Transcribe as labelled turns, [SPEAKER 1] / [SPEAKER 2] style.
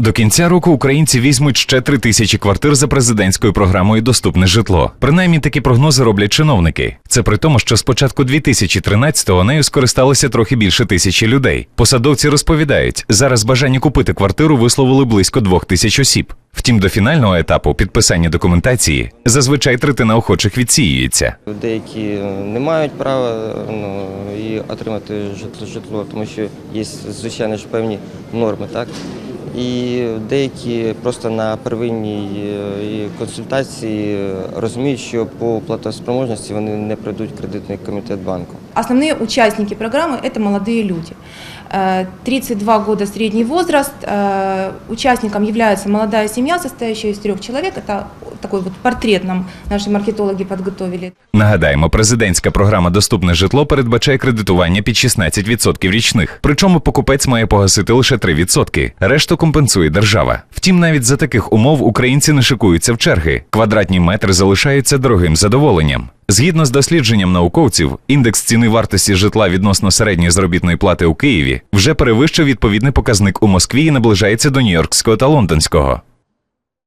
[SPEAKER 1] До кінця року українці візьмуть ще три тисячі квартир за президентською програмою Доступне житло. Принаймні такі прогнози роблять чиновники. Це при тому, що з початку 2013-го нею скористалися трохи більше тисячі людей. Посадовці розповідають, зараз бажання купити квартиру висловили близько двох тисяч осіб. Втім, до фінального етапу підписання документації зазвичай третина охочих відсіюється.
[SPEAKER 2] Деякі не мають права ну, і отримати житло, житло, тому що є, звичайно ж, певні норми, так? І деякі просто на первинній е, консультації розуміють, що по платоспроможності вони не пройдуть кредитний комітет банку.
[SPEAKER 3] Основные участники программы – это молодые люди. Э, 32 года средний возраст. Э, Участником является молодая семья, состоящая из трех человек. Это такой вот портрет нам наши маркетологи подготовили.
[SPEAKER 1] Нагадаємо, президентська програма Доступне житло передбачає кредитування під 16% річних. Причому покупець має погасити лише 3%. Решту компенсує держава. Втім, навіть за таких умов українці не шикуються в черги. Квадратні метри залишаються дорогим задоволенням. Згідно з дослідженням науковців, індекс ціни вартості житла відносно середньої заробітної плати у Києві вже перевищив відповідний показник у Москві і наближається до Нью-Йоркського та Лондонського.